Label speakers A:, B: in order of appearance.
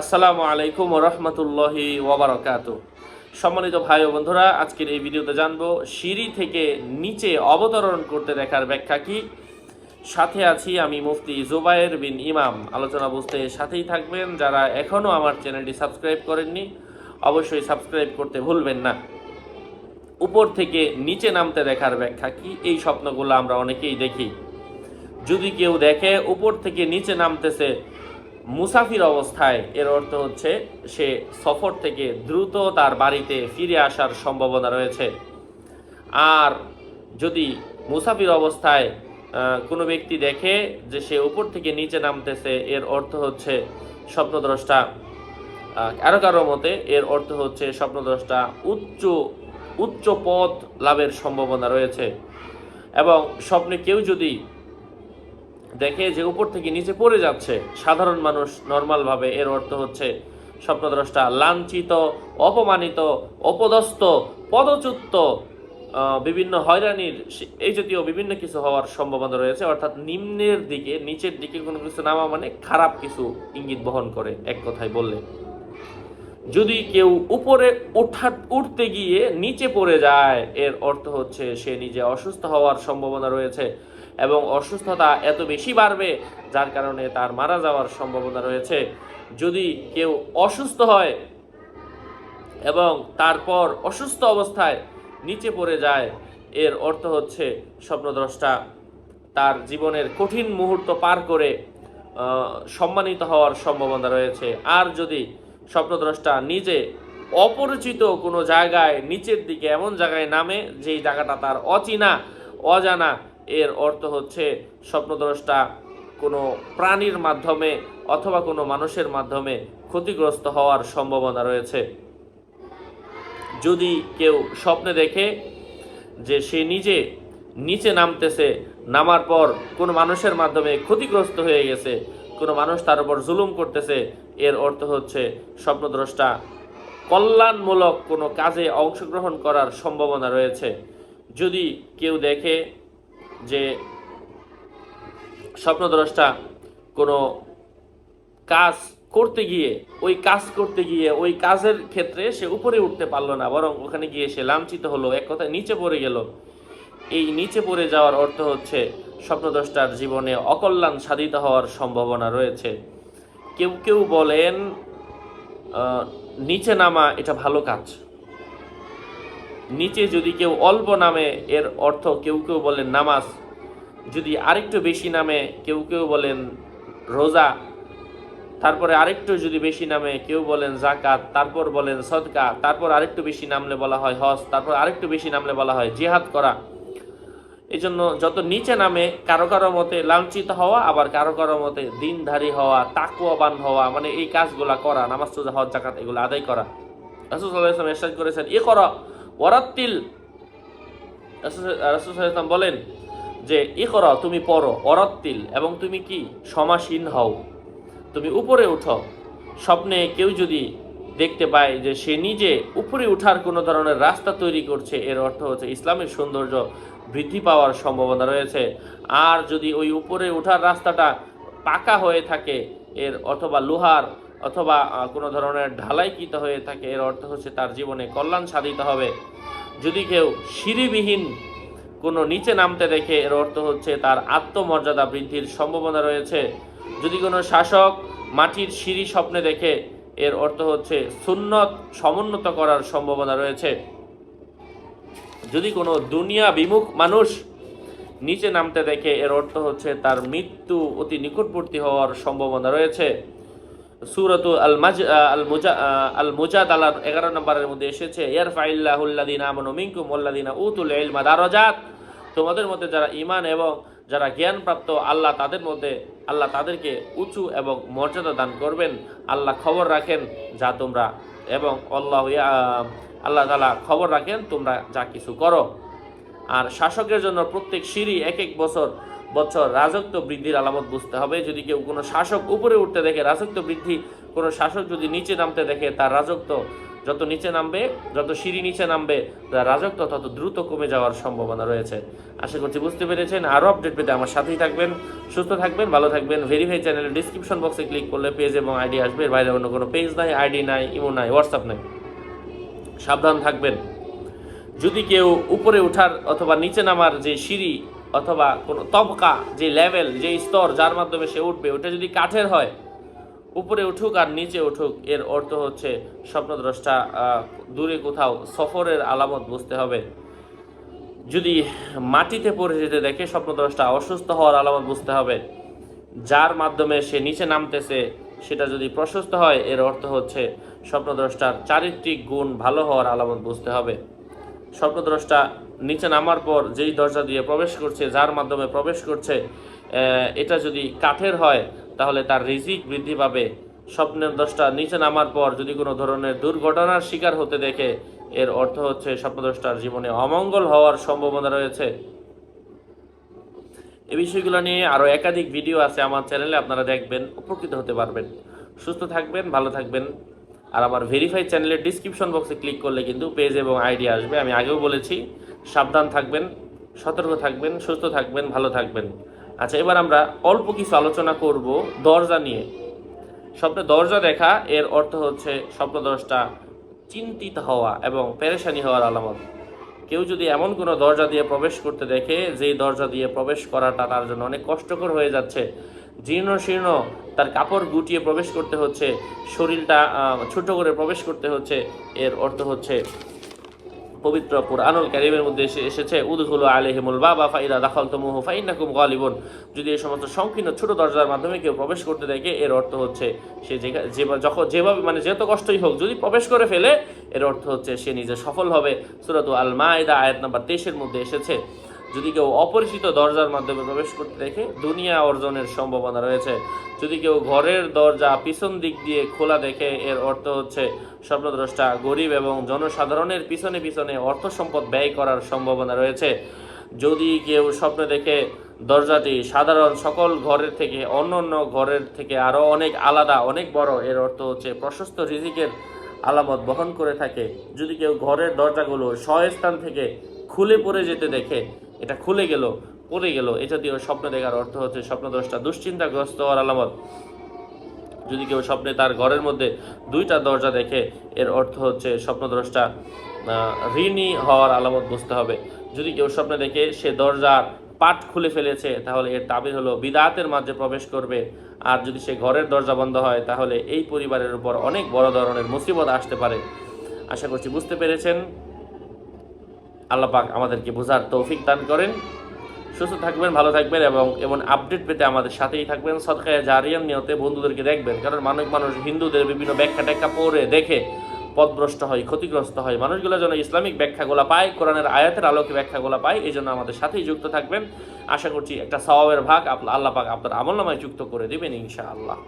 A: আসসালামু আলাইকুম রহমতুল্লাহি ওবরাকাত সম্মানিত ভাই ও বন্ধুরা, আজকের এই ভিডিওতে জানব, সিঁড়ি থেকে নিচে অবতরণ করতে দেখার ব্যাখ্যা কি? সাথে আছি আমি মুফতি জুবায়ের বিন ইমাম। আলোচনা বুঝতে সাথেই থাকবেন। যারা এখনও আমার চ্যানেলটি সাবস্ক্রাইব করেননি, অবশ্যই সাবস্ক্রাইব করতে ভুলবেন না। উপর থেকে নিচে নামতে দেখার ব্যাখ্যা কি? এই স্বপ্নগুলো আমরা অনেকেই দেখি। যদি কেউ দেখে, উপর থেকে নিচে নামতেছে মুসাফির অবস্থায়, এর অর্থ হচ্ছে সে সফর থেকে দ্রুত তার বাড়িতে ফিরে আসার সম্ভাবনা রয়েছে। আর যদি মুসাফির অবস্থায় কোনো ব্যক্তি দেখে যে সে উপর থেকে নিচে নামতেছে, এর অর্থ হচ্ছে স্বপ্নদ্রষ্টা কারও কারও মতে এর অর্থ হচ্ছে স্বপ্নদ্রষ্টা উচ্চ উচ্চ পথ লাভের সম্ভাবনা রয়েছে। এবং স্বপ্নে কেউ যদি দেখে যে উপর থেকে নিচে পড়ে যাচ্ছে, সাধারণ মানুষ নর্মালভাবে এর অর্থ হচ্ছে স্বপ্নদ্রষ্টা, লাঞ্ছিত, অপমানিত, অপদস্থ, পদচ্যুত বিভিন্ন হয়রানির এই জাতীয় বিভিন্ন কিছু হওয়ার সম্ভাবনা রয়েছে। অর্থাৎ নিম্নের দিকে, নিচের দিকে কোনো কিছু নামা মানে খারাপ কিছু ইঙ্গিত বহন করে, এক কথায় বললে। যদি কেউ উপরে ওঠা উঠতে গিয়ে নিচে পড়ে যায়, এর অর্থ হচ্ছে সে নিজে অসুস্থ হওয়ার সম্ভাবনা রয়েছে। এবং অসুস্থতা এত বেশি বাড়বে, যার কারণে তার মারা যাওয়ার সম্ভাবনা রয়েছে। যদি কেউ অসুস্থ হয় এবং তারপর অসুস্থ অবস্থায় নিচে পড়ে যায়, এর অর্থ হচ্ছে স্বপ্নদ্রষ্টা তার জীবনের কঠিন মুহূর্ত পার করে সম্মানিত হওয়ার সম্ভাবনা রয়েছে। আর যদি স্বপ্নদ্রষ্টা নিজে অপরিচিত কোনো জায়গায়, নিচের দিকে এমন জায়গায় নামে, যেই জায়গাটা তার অচেনা, অজানা এর অর্থ হচ্ছে স্বপ্নদ্রষ্টা কোনো প্রাণীর মাধ্যমে অথবা কোনো মানুষের মাধ্যমে ক্ষতিগ্রস্ত হওয়ার সম্ভাবনা রয়েছে। যদি কেউ স্বপ্নে দেখে যে সে নিজে নিচে নামতেছে, নামার পর কোনো মানুষের মাধ্যমে ক্ষতিগ্রস্ত হয়ে গেছে, কোনো মানুষ তার উপর জুলুম করতেছে, এর অর্থ হচ্ছে স্বপ্নদ্রষ্টা কল্যাণমূলক কোনো কাজে অংশগ্রহণ করার সম্ভাবনা রয়েছে। যদি কেউ দেখে যে স্বপ্নদ্রষ্টা কোনো কাজ করতে গিয়ে, ওই কাজ করতে গিয়ে, ওই কাজের ক্ষেত্রে সে উপরে উঠতে পারল না, বরং ওখানে গিয়ে সে লাঞ্ছিত হলো, এক কথায় নিচে পড়ে গেল। এই নিচে পড়ে যাওয়ার অর্থ হচ্ছে স্বপ্নদ্রষ্টার জীবনে অকল্যাণ সাধিত হওয়ার সম্ভাবনা রয়েছে। কেউ কেউ বলেন নিচে নামা এটা ভালো কাজ। নিচে যদি কেউ অল্প নামে, এর অর্থ কেউ কেউ বলেন নামাজ। যদি আরেকটু বেশি নামে, কেউ কেউ বলেন রোজা। তারপরে আরেকটু যদি বেশি নামে, কেউ বলেন জাকাত তারপর বলেন সদকা। তারপর আরেকটু বেশি নামলে বলা হয় হজ। তারপর আরেকটু বেশি নামলে বলা হয় জিহাদ করা। এই জন্য যত নিচে নামে, কারও কারও মতে লাঞ্ছিত হওয়া, আবার কারও কারও মতে দিনধারী হওয়া তাকুয়াবান হওয়া মানে এই কাজগুলা করা, নামাজ সোজা হজ জাকাত এগুলো আদায় করা। রাসুল সাল্লাহ ইসলাম এরশাদ করেছেন এ কর ওরাত্তিল বলেন যে ই করো তুমি পড়ো অরত্তিল এবং তুমি কি? সমাসীন হও। তুমি উপরে উঠো। স্বপ্নে কেউ যদি দেখতে পায় যে সে নিজে উপরে উঠার কোনো ধরনের রাস্তা তৈরি করছে, এর অর্থ হচ্ছে ইসলামের সৌন্দর্য বৃদ্ধি পাওয়ার সম্ভাবনা রয়েছে। আর যদি ওই উপরে ওঠার রাস্তাটা পাকা হয়ে থাকে, এর অথবা লোহার অথবা কোনো ধরনের ঢালাইকৃত হয়ে থাকে, এর অর্থ হচ্ছে তার জীবনে কল্যাণ সাধিত হবে। যদি কেউ সিঁড়িবিহীন কোনো নিচে নামতে দেখে, এর অর্থ হচ্ছে তার আত্মমর্যাদা বৃদ্ধির সম্ভাবনা রয়েছে। যদি কোনো শাসক মাটির সিঁড়ি স্বপ্নে দেখে, এর অর্থ হচ্ছে সুন্নত সমুন্নত করার সম্ভাবনা রয়েছে। যদি কোনো দুনিয়া বিমুখ মানুষ নিচে নামতে দেখে, এর অর্থ হচ্ছে তার মৃত্যু অতি নিকটবর্তী হওয়ার সম্ভাবনা রয়েছে। সুরত আল মাজ আল মুজা আল মুজাদ আলার এগারো নম্বরের মধ্যে এসেছে ইয়ার ফাইল্লাহুল্লাদিন আমন মিঙ্কুম উল্লাদিনা উতুল ইলমা দারজাত। তোমাদের মধ্যে যারা ইমান এবং যারা জ্ঞানপ্রাপ্ত, আল্লাহ তাদের মধ্যে, আল্লাহ তাদেরকে উঁচু এবং মর্যাদা দান করবেন। আল্লাহ খবর রাখেন যা তোমরা এবং আল্লাহ আল্লাহ তালা খবর রাখেন তোমরা যা কিছু করো। আর শাসকের জন্য প্রত্যেক সিঁড়ি এক এক বছর বছর রাজত্ব বৃদ্ধির আলামত বুঝতে হবে। যদি কেউ কোনো শাসক উপরে উঠতে দেখে রাজত্ব বৃদ্ধি, কোনো শাসক যদি নিচে নামতে দেখে তার রাজত্ব যত নিচে নামবে, যত সিঁড়ি নিচে নামবে, তার রাজত্ব তত দ্রুত কমে যাওয়ার সম্ভাবনা রয়েছে। আশা করছি বুঝতে পেরেছেন। আরও আপডেট পেতে আমার সাথেই থাকবেন, সুস্থ থাকবেন, ভালো থাকবেন। ভেরিফাই চ্যানেলের ডিসক্রিপশন বক্সে ক্লিক করলে পেজ এবং আইডি আসবে। বাইরে অন্য কোনো পেজ নাই আইডি নাই ইমো নাই হোয়াটসঅ্যাপ নাই। সাবধান থাকবেন। যদি কেউ উপরে ওঠার অথবা নিচে নামার যে সিঁড়ি অথবা কোনো তবকা, যে লেভেল যে স্তর যার মাধ্যমে সে উঠবে, ওটা যদি কাঠের হয়, উপরে উঠুক আর নিচে উঠুক, এর অর্থ হচ্ছে স্বপ্নদ্রষ্টা দূরে কোথাও সফরের আলামত বুঝতে হবে। যদি মাটিতে পড়ে যেতে দেখে স্বপ্নদ্রষ্টা অসুস্থ হওয়ার আলামত বুঝতে হবে, যার মাধ্যমে সে নিচে নামতেছে, সেটা যদি প্রশস্ত হয়, এর অর্থ হচ্ছে স্বপ্নদ্রষ্টার চারিত্রিক গুণ ভালো হওয়ার আলামত বুঝতে হবে। স্বপ্নদ্রষ্টা নিচে নামার পর যেই দরজা দিয়ে প্রবেশ করছে, যার মাধ্যমে প্রবেশ করছে এটা যদি কাঠের হয়, তাহলে তার রিজিক বৃদ্ধি পাবে। স্বপ্নের দশটা নিচে নামার পর যদি কোনো ধরনের দুর্ঘটনার শিকার হতে দেখে, এর অর্থ হচ্ছে স্বপ্নদ্রষ্টার জীবনে অমঙ্গল হওয়ার সম্ভাবনা রয়েছে। এই বিষয়গুলো নিয়ে আরও একাধিক ভিডিও আছে আমার চ্যানেলে, আপনারা দেখবেন, উপকৃত হতে পারবেন। সুস্থ থাকবেন, ভালো থাকবেন। আর আমার ভেরিফাই চ্যানেলের ডিসক্রিপশন বক্সে ক্লিক করলে কিন্তু পেজ এবং আইডি আসবে। আমি আগেও বলেছি সাবধান থাকবেন, সতর্ক থাকবেন, সুস্থ থাকবেন, ভালো থাকবেন। আচ্ছা এবার আমরা অল্প কিছু আলোচনা করব দরজা নিয়ে। স্বপ্নে দরজা দেখা, এর অর্থ হচ্ছে স্বপ্নদ্রষ্টা চিন্তিত হওয়া এবং পেরেশানি হওয়ার আলামত। কেউ যদি এমন কোনো দরজা দিয়ে প্রবেশ করতে দেখে, যেই দরজা দিয়ে প্রবেশ করাটা তার জন্য অনেক কষ্টকর হয়ে যাচ্ছে। জীর্ণ শীর্ণ তার কাপড় গুটিয়ে প্রবেশ করতে হচ্ছে, শরীরটা ছোট করে প্রবেশ করতে হচ্ছে, এর অর্থ হচ্ছে পবিত্র কোরআনুল কারিমের মধ্যে এসে এসেছে উদুল আলহিমুল বাবা ফাইদা দাখল তমুহ ফাইনাকুম গালিবন। যদি এই সমস্ত সংকীর্ণ ছোট দরজার মাধ্যমে কেউ প্রবেশ করতে দেখে, এর অর্থ হচ্ছে সে যখন, যেভাবে মানে যত কষ্টই হোক, যদি প্রবেশ করে ফেলে, এর অর্থ হচ্ছে সে নিজে সফল হবে। সুরত আল মায়দা আয়াত নাম্বার তেইশের মধ্যে এসেছে যদি কেউ অপরিচিত দরজার মাধ্যমে প্রবেশ করতে দেখে, দুনিয়া অর্জনের সম্ভাবনা রয়েছে। যদি কেউ ঘরের দরজা পিছন দিক দিয়ে খোলা দেখে, এর অর্থ হচ্ছে স্বপ্নদ্রষ্টা, গরিব এবং জনসাধারণের পিছনে পিছনে অর্থ সম্পদ ব্যয় করার সম্ভাবনা রয়েছে। যদি কেউ স্বপ্ন দেখে, দরজাটি সাধারণ সকল ঘরের থেকে অন্য অন্য ঘরের থেকে আরও অনেক আলাদা, অনেক বড়, এর অর্থ হচ্ছে প্রশস্ত রিজিকের আলামত বহন করে থাকে। যদি কেউ ঘরের দরজাগুলো স্বস্থান থেকে খুলে পড়ে যেতে দেখে এটা খুলে গেল, পড়ে গেল। এটা দিয়ে স্বপ্ন দেখার অর্থ হচ্ছে স্বপ্নদ্রষ্টা দুশ্চিন্তাগ্রস্ত হওয়ার আলামত। যদি কেউ স্বপ্নে তার ঘরের মধ্যে দুইটা দরজা দেখে, এর অর্থ হচ্ছে স্বপ্নদ্রষ্টা ঋণী হওয়ার আলামত বুঝতে হবে। যদি কেউ স্বপ্নে দেখে সে দরজার পাট খুলে ফেলেছে, তাহলে এর তাবির হলো বিদাতের মাঝে প্রবেশ করবে। আর যদি সে ঘরের দরজা বন্ধ হয়, তাহলে এই পরিবারের উপর অনেক বড় ধরনের মুসিবত আসতে পারে। আশা করছি বুঝতে পেরেছেন। আল্লাহ পাক আমাদেরকে বোঝার তৌফিক দান করেন। সুস্থ থাকবেন, ভালো থাকবেন এবং এমন আপডেট পেতে আমাদের সাথেই থাকবেন। সদকায় জারিয়ান নিয়তে বন্ধুদেরকে দেখবেন, কারণ মানুষ মানুষ হিন্দুদের বিভিন্ন ব্যাখ্যা ট্যাখ্যা পড়ে দেখে পথভ্রষ্ট হয়, ক্ষতিগ্রস্ত হয়। মানুষগুলো যেন ইসলামিক ব্যাখ্যাগুলো পায়, কোরআনের আয়াতের আলোকে ব্যাখ্যাগুলো পায় এই জন্য আমাদের সাথেই যুক্ত থাকবেন। আশা করছি একটা সওয়াবের ভাগ আল্লাহ পাক আপনার আমল নামায় যুক্ত করে দেবেন, ইনশাআল্লাহ।